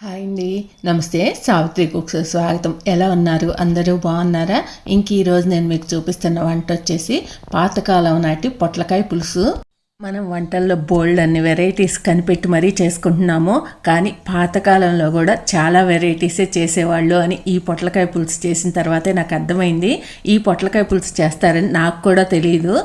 Hi అండి. నమస్తే Savitri cooks స్వాగతం. ఎలా ఉన్నారు? అందరూ బాగున్నారా? ఇంక ఈరోజు నేను మీకు చూపిస్తున్న వంట వచ్చేసి పాతకాలం నాటి పొట్లకాయ పులుసు. మనం వంటల్లో బోల్డ్ అన్ని వెరైటీస్ కనిపెట్టి మరీ చేసుకుంటున్నాము. కానీ పాతకాలంలో కూడా చాలా వెరైటీసే చేసేవాళ్ళు అని ఈ పొట్లకాయ పులుసు చేసిన తర్వాతే నాకు అర్థమైంది. ఈ పొట్లకాయ పులుసు చేస్తారని నాకు కూడా తెలియదు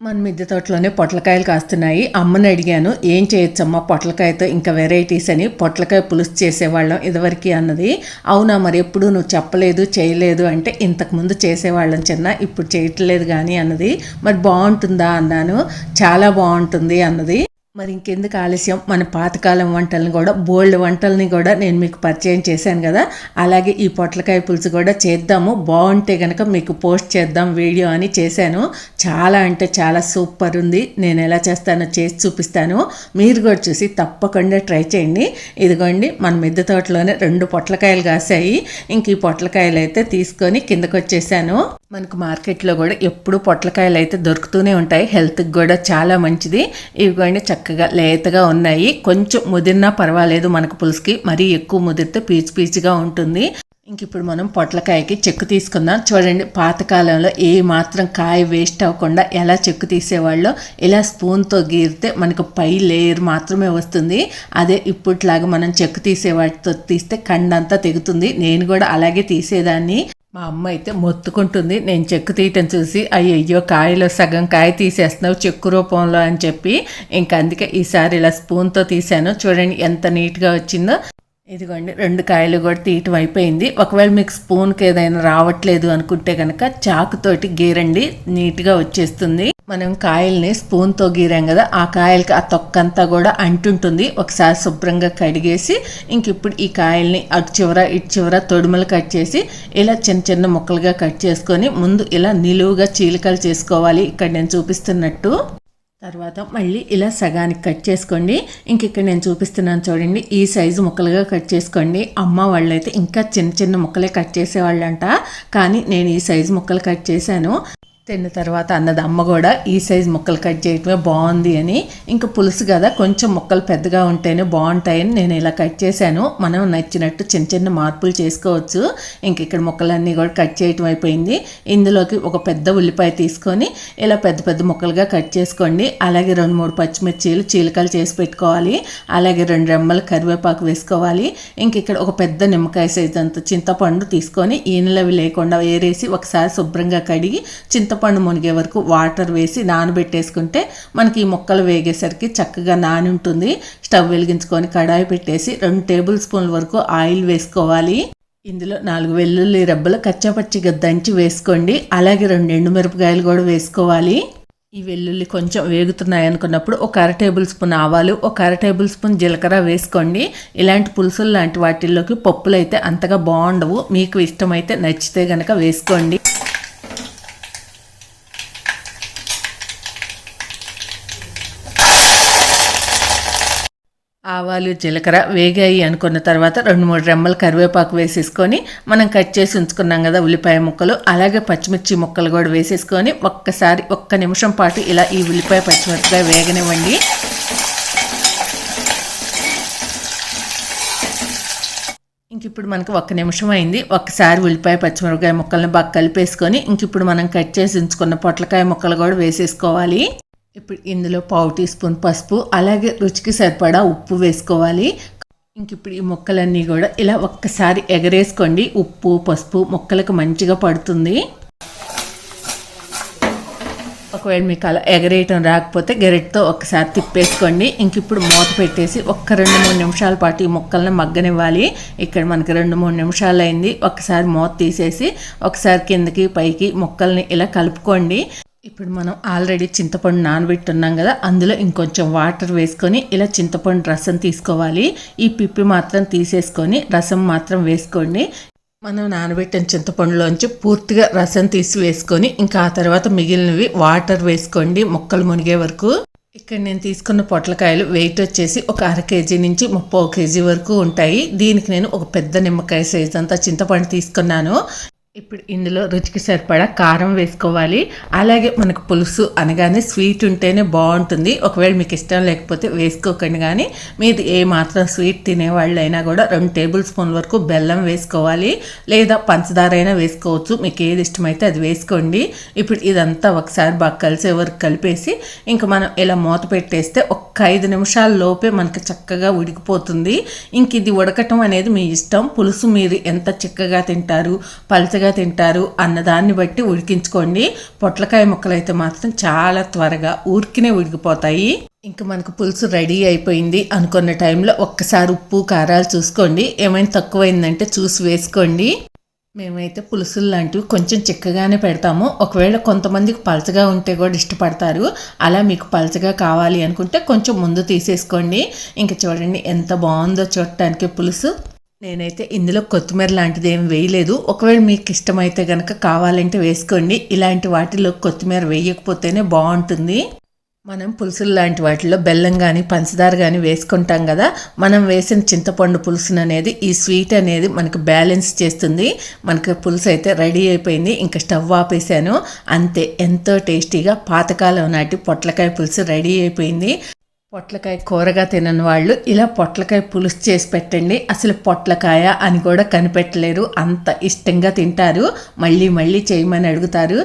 మన మిద్దె తోటలోనే పొట్లకాయలు కాస్తున్నాయి. అమ్మని అడిగాను ఏం చేయొచ్చమ్మా? పొట్లకాయతో ఇంకా వెరైటీస్ అని పొట్లకాయ పులుసు చేసేవాళ్ళం ఇదివరకు అన్నది. అవునా మరి ఎప్పుడు నువ్వు చెప్పలేదు చేయలేదు అంటే ఇంతకుముందు చేసేవాళ్ళం చిన్న ఇప్పుడు చేయట్లేదు కానీ అన్నది. మరి బాగుంటుందా? అన్నాను. చాలా బాగుంటుంది అన్నది. మరి ఇంకెందుకు ఆలస్యం? మన పాతకాలం వంటలను కూడా బోల్డ్ వంటల్ని కూడా నేను మీకు పరిచయం చేశాను కదా. అలాగే ఈ పొట్లకాయ పులుసు కూడా చేద్దాము. బాగుంటే కనుక మీకు పోస్ట్ చేద్దాం వీడియో అని చేశాను. చాలా అంటే చాలా సూపర్ ఉంది. నేను ఎలా చేస్తానో చేసి చూపిస్తాను. మీరు కూడా చూసి తప్పకుండా ట్రై చేయండి. ఇదిగోండి మన మిద్దె తోటలోనే రెండు పొట్లకాయలు కాసాయి ఇంక ఈ పొట్లకాయలు అయితే తీసుకొని కిందకు వచ్చేసాను మనకు మార్కెట్లో కూడా ఎప్పుడు పొట్లకాయలు అయితే దొరుకుతూనే ఉంటాయి. హెల్త్కి కూడా చాలా మంచిది. ఇవి కూడా చక్కగా లేతగా ఉన్నాయి. కొంచెం ముదిరినా పర్వాలేదు మనకు పులుసుకి. మరీ ఎక్కువ ముదిరితే పీచు పీచుగా ఉంటుంది. ఇంక ఇప్పుడు మనం పొట్లకాయకి చెక్కు తీసుకుందాం. చూడండి పాతకాలంలో ఏ మాత్రం కాయ వేస్ట్ అవ్వకుండా ఎలా చెక్కు తీసేవాళ్ళో ఇలా స్పూన్తో గీరితే మనకు పై లేయర్ మాత్రమే వస్తుంది. అదే ఇప్పట్లాగా మనం చెక్కు తీసేవాటితో తీస్తే కండంతా తెగుతుంది. నేను కూడా అలాగే తీసేదాన్ని. మా అమ్మ అయితే మొత్తుకుంటుంది. నేను చెక్కు తీయటం చూసి అయ్యయ్యో కాయలో సగం కాయ తీసేస్తున్నావు చెక్కు రూపంలో అని చెప్పి ఇంక అందుకే ఈసారి ఇలా స్పూన్తో తీసాను చూడండి ఎంత నీట్గా వచ్చిందో. ఇదిగోండి రెండు కాయలు కూడా తీయటం అయిపోయింది. ఒకవేళ మీకు స్పూన్కి ఏదైనా రావట్లేదు అనుకుంటే కనుక చాకుతోటి గీరండి నీట్గా వచ్చేస్తుంది. మనం కాయల్ని స్పూన్తో గీరాం కదా ఆ కాయలకి ఆ తొక్కంతా కూడా అంటుంటుంది. ఒకసారి శుభ్రంగా కడిగేసి ఇంక ఇప్పుడు ఈ కాయల్ని అటు చివర ఇటు చివర తొడుములు కట్ చేసి ఇలా చిన్న చిన్న ముక్కలుగా కట్ చేసుకొని ముందు ఇలా నిలువుగా చీలికలు చేసుకోవాలి. ఇక్కడ నేను చూపిస్తున్నట్టు తర్వాత మళ్ళీ ఇలా సగానికి కట్ చేసుకోండి. ఇంక ఇక్కడ నేను చూపిస్తున్నాను చూడండి ఈ సైజు ముక్కలుగా కట్ చేసుకోండి. అమ్మ వాళ్ళైతే ఇంకా చిన్న చిన్న ముక్కలే కట్ చేసేవాళ్ళంట. కానీ నేను ఈ సైజు ముక్కలు కట్ చేశాను. తిన్న తర్వాత అన్నది అమ్మ కూడా ఈ సైజ్ ముక్కలు కట్ చేయటమే బాగుంది అని. ఇంకా పులుసు కదా కొంచెం ముక్కలు పెద్దగా ఉంటేనే బాగుంటాయని నేను ఇలా కట్ చేశాను. మనం నచ్చినట్టు చిన్న చిన్న మార్పులు చేసుకోవచ్చు. ఇంక ఇక్కడ ముక్కలన్నీ కూడా కట్ చేయటం అయిపోయింది. ఇందులోకి ఒక పెద్ద ఉల్లిపాయ తీసుకొని ఇలా పెద్ద పెద్ద ముక్కలుగా కట్ చేసుకోండి. అలాగే రెండు మూడు పచ్చిమిర్చీలు చీలికలు చేసి పెట్టుకోవాలి. అలాగే రెండు రెమ్మలు కరివేపాకు వేసుకోవాలి. ఇంక ఇక్కడ ఒక పెద్ద నిమ్మకాయ సైజ్ అంత చింతపండు తీసుకొని ఈనలవి లేకుండా వేరేసి ఒకసారి శుభ్రంగా కడిగి చింత చింతపండు మునిగే వరకు వాటర్ వేసి నానబెట్టేసుకుంటే మనకి ఈ ముక్కలు వేగేసరికి చక్కగా నాని ఉంటుంది స్టవ్ వెలిగించుకొని కడాయి పెట్టేసి రెండు టేబుల్ స్పూన్ల వరకు ఆయిల్ వేసుకోవాలి. ఇందులో నాలుగు వెల్లుల్లి రబ్బలు కచ్చపచ్చిగా దంచి వేసుకోండి. అలాగే రెండు ఎండుమిరపకాయలు కూడా వేసుకోవాలి. ఈ వెల్లుల్లి కొంచెం వేగుతున్నాయి అనుకున్నప్పుడు ఒక అర టేబుల్ స్పూన్ ఆవాలు ఒక అర టేబుల్ స్పూన్ జీలకర్ర వేసుకోండి. ఇలాంటి పులుసులు లాంటి వాటిల్లోకి పప్పులు అయితే అంతగా బాగుండవు. మీకు ఇష్టమైతే నచ్చితే గనక వేసుకోండి. ఆవాలు జీలకర్ర వేగాయి అనుకున్న తర్వాత రెండు మూడు రెమ్మలు కరివేపాకు వేసేసుకొని మనం కట్ చేసి ఉంచుకున్నాం కదా ఉల్లిపాయ ముక్కలు. అలాగే పచ్చిమిర్చి ముక్కలు కూడా వేసేసుకొని ఒక్కసారి ఒక్క నిమిషం పాటు ఇలా ఈ ఉల్లిపాయ పచ్చిమిరపకాయ వేగనివ్వండి. ఇంక ఇప్పుడు మనకు ఒక్క నిమిషం అయింది. ఒకసారి ఉల్లిపాయ పచ్చిమిరపకాయ ముక్కలను బాగా కలిపేసుకొని ఇంక ఇప్పుడు మనం కట్ చేసి ఉంచుకున్న పొట్లకాయ ముక్కలు కూడా వేసేసుకోవాలి. ఇప్పుడు ఇందులో పావు టీ స్పూన్ పసుపు అలాగే రుచికి సరిపడా ఉప్పు వేసుకోవాలి. ఇంక ఇప్పుడు ఈ ముక్కలన్నీ కూడా ఇలా ఒక్కసారి ఎగరేసుకోండి. ఉప్పు పసుపు ముక్కలకు మంచిగా పడుతుంది. ఒకవేళ మీకు అలా ఎగరేయటం రాకపోతే గెరెట్తో ఒకసారి తిప్పేసుకోండి. ఇంక ఇప్పుడు మూత పెట్టేసి ఒక్క రెండు మూడు నిమిషాల పాటు ఈ ముక్కల్ని మగ్గనివ్వాలి. ఇక్కడ మనకి రెండు మూడు నిమిషాలు అయింది ఒకసారి మూత తీసేసి ఒకసారి కిందకి పైకి ముక్కల్ని ఇలా కలుపుకోండి. ఇప్పుడు మనం ఆల్రెడీ చింతపండు నానబెట్టున్నాం కదా అందులో ఇంకొంచెం వాటర్ వేసుకొని ఇలా చింతపండు రసం తీసుకోవాలి. ఈ పిప్పి మాత్రం తీసేసుకొని రసం మాత్రం వేసుకోండి. మనం నానబెట్టిన చింతపండులోంచి పూర్తిగా రసం తీసి వేసుకొని ఇంకా ఆ తర్వాత మిగిలినవి వాటర్ వేసుకోండి ముక్కలు మునిగే వరకు. ఇక్కడ నేను తీసుకున్న పొట్లకాయలు వెయిట్ వచ్చేసి ఒక అర కేజీ నుంచి ముప్పై కేజీ వరకు ఉంటాయి. దీనికి నేను ఒక పెద్ద నిమ్మకాయ సైజ్ అంతా చింతపండు తీసుకున్నాను. ఇప్పుడు ఇందులో రుచికి సరిపడా కారం వేసుకోవాలి. అలాగే మనకు పులుసు అనగానే స్వీట్ ఉంటేనే బాగుంటుంది. ఒకవేళ మీకు ఇష్టం లేకపోతే వేసుకోకండి కానీ మీరు ఏ మాత్రం స్వీట్ తినేవాళ్ళైనా కూడా రెండు టేబుల్ స్పూన్ వరకు బెల్లం వేసుకోవాలి. లేదా పంచదార అయినా వేసుకోవచ్చు. మీకు ఏది ఇష్టమైతే అది వేసుకోండి. ఇప్పుడు ఇదంతా ఒకసారి బాగా కలిసే వరకు కలిపేసి ఇంకా మనం ఇలా మూత పెట్టేస్తే ఒక్క ఐదు నిమిషాల లోపే మనకి చక్కగా ఉడికిపోతుంది. ఇంక ఇది ఉడకటం అనేది మీ ఇష్టం. పులుసు మీరు ఎంత చిక్కగా తింటారు పలచగా తింటారు అన్నదాన్ని బట్టి ఉడికించుకోండి. పొట్లకాయ ముక్కలు అయితే మాత్రం చాలా త్వరగా ఊరికినే ఉడికిపోతాయి. ఇంకా మనకు పులుసు రెడీ అయిపోయింది. అనుకున్న టైంలో ఒక్కసారి ఉప్పు కారాలు చూసుకోండి. ఏమైనా తక్కువైందంటే చూసి వేసుకోండి. మేమైతే పులుసులు లాంటివి కొంచెం చిక్కగానే పెడతాము. ఒకవేళ కొంతమందికి పలచగా ఉంటే కూడా ఇష్టపడతారు. అలా మీకు పలచగా కావాలి అనుకుంటే కొంచెం ముందు తీసేసుకోండి. ఇంకా చూడండి ఎంత బాగుందో చూడటానికి పులుసు. నేనైతే ఇందులో కొత్తిమీర లాంటిది ఏం వేయలేదు. ఒకవేళ మీకు ఇష్టమైతే కనుక కావాలంటే వేసుకోండి. ఇలాంటి వాటిలో కొత్తిమీర వేయకపోతేనే బాగుంటుంది. మనం పులుసులు లాంటి వాటిలో బెల్లం కానీ పంచదార కానీ వేసుకుంటాం కదా మనం వేసిన చింతపండు పులుసును అనేది ఈ స్వీట్ అనేది మనకు బ్యాలెన్స్ చేస్తుంది. మనకు పులుసు అయితే రెడీ అయిపోయింది. ఇంకా స్టవ్ ఆపేసాను అంతే ఎంతో టేస్టీగా పాతకాలం నాటి పొట్లకాయ పులుసు రెడీ అయిపోయింది. పొట్లకాయ కూరగా తినని వాళ్ళు ఇలా పొట్లకాయ పులుసు చేసి పెట్టండి. అసలు పొట్లకాయ అని కూడా కనిపెట్టలేరు. అంత ఇష్టంగా తింటారు. మళ్ళీ మళ్ళీ చేయమని అడుగుతారు.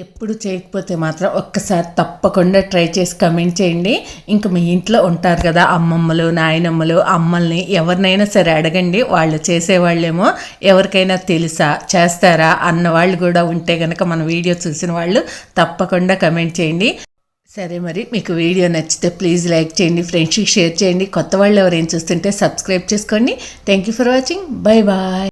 ఎప్పుడు చేయకపోతే మాత్రం ఒక్కసారి తప్పకుండా ట్రై చేసి కమెంట్ చేయండి. ఇంకా మీ ఇంట్లో ఉంటారు కదా అమ్మమ్మలు నాయనమ్మలు అమ్మల్ని ఎవరినైనా సరే అడగండి. వాళ్ళు చేసేవాళ్ళేమో ఎవరికైనా తెలుసా చేస్తారా అన్న వాళ్ళు కూడా ఉంటే కనుక మన వీడియో చూసిన వాళ్ళు తప్పకుండా కమెంట్ చేయండి. సరే మరి మీకు వీడియో నచ్చితే ప్లీజ్ లైక్ చేయండి ఫ్రెండ్స్కి షేర్ చేయండి. కొత్త వాళ్ళు ఎవరైనా చూస్తుంటే సబ్స్క్రైబ్ చేసుకోండి. Thank you for watching. Bye bye.